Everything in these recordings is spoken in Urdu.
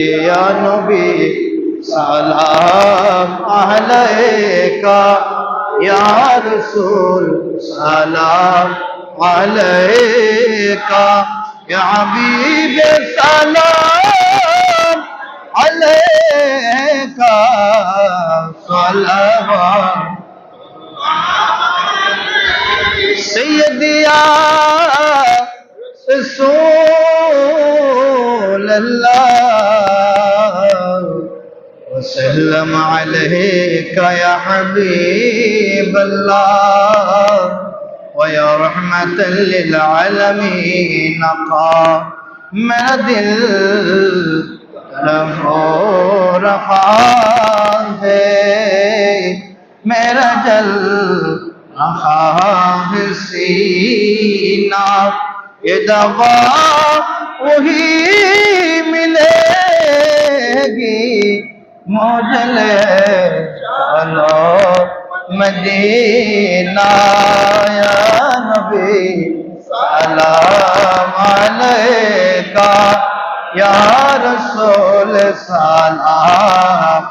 يا نبي سلام عليك. يا رسول سلام عليك. يا حبيب سلام عليك. سلام. سيدي يا رسول الله. وسلم عليك يا حبيب الله. ويا رحمة للعالمين دل له ہے میرا جل رہا ہے سینہ یہ دوا وہی ملے گی مجھے چلو مدینہ یا نبی، سلام علیکہ یا رسول، سلام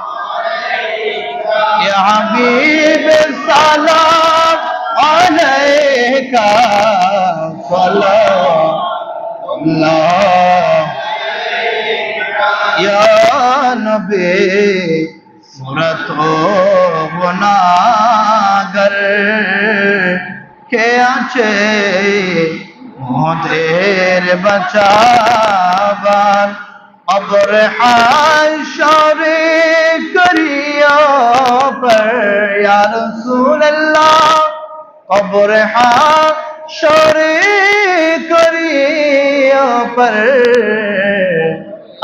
یا حبیب، سلام علیکہ۔ صلوات اللہ یا নবে মোরা তো বনাগর কে আছে মোদের বাঁচাবার? অবর হাসরে করিও পর, ইয়া রাসূলুল্লাহ। অবর হাসরে করিও পর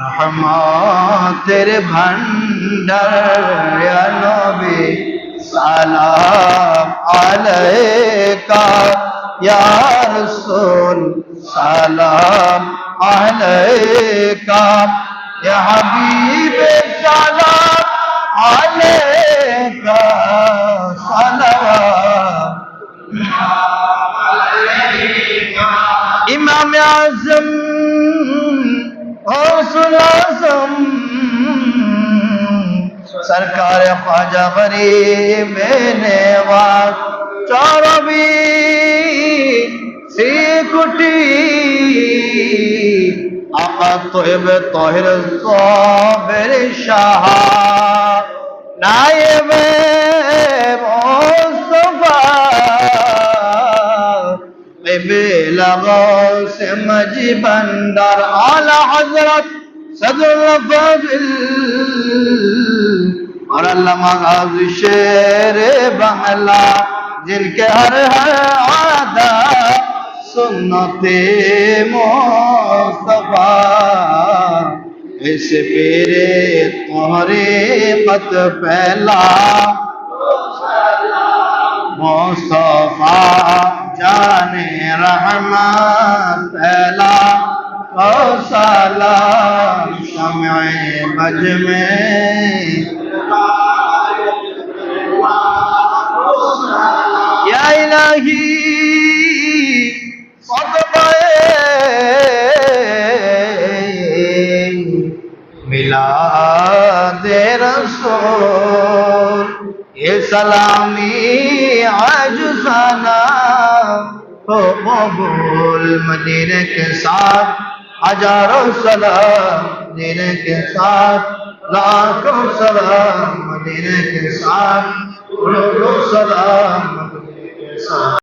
تو رحمت تیرے بھنڈر یا نبی، سلام علیکہ یا رسول، سلام علیکہ یا حبیب سلام علیکہ صلوات امام اعظم سرکار خواجہ بری میں نواز چوربی سی آقا طیب طاہر صابر شاہ، نائب قبل غوث مجی بندر اعلی حضرت صدر الفاضل اور علامہ غازی شیر بنگلہ جن کے ہر ہر عادہ سنت مصطفیٰ، اس پیرے تمہارے مت پھیلا۔ مصطفیٰ جان رحمت، پھیلا او سلام شمع بج میں یا الہی ملا دے رسول، یہ سلامی عجزانہ ہو مقبول مدینے کے ساتھ ہزاروں سلام مدینے کے ساتھ لاکھوں سلام مدینے کے ساتھ کروڑوں سلام مدینے کے ساتھ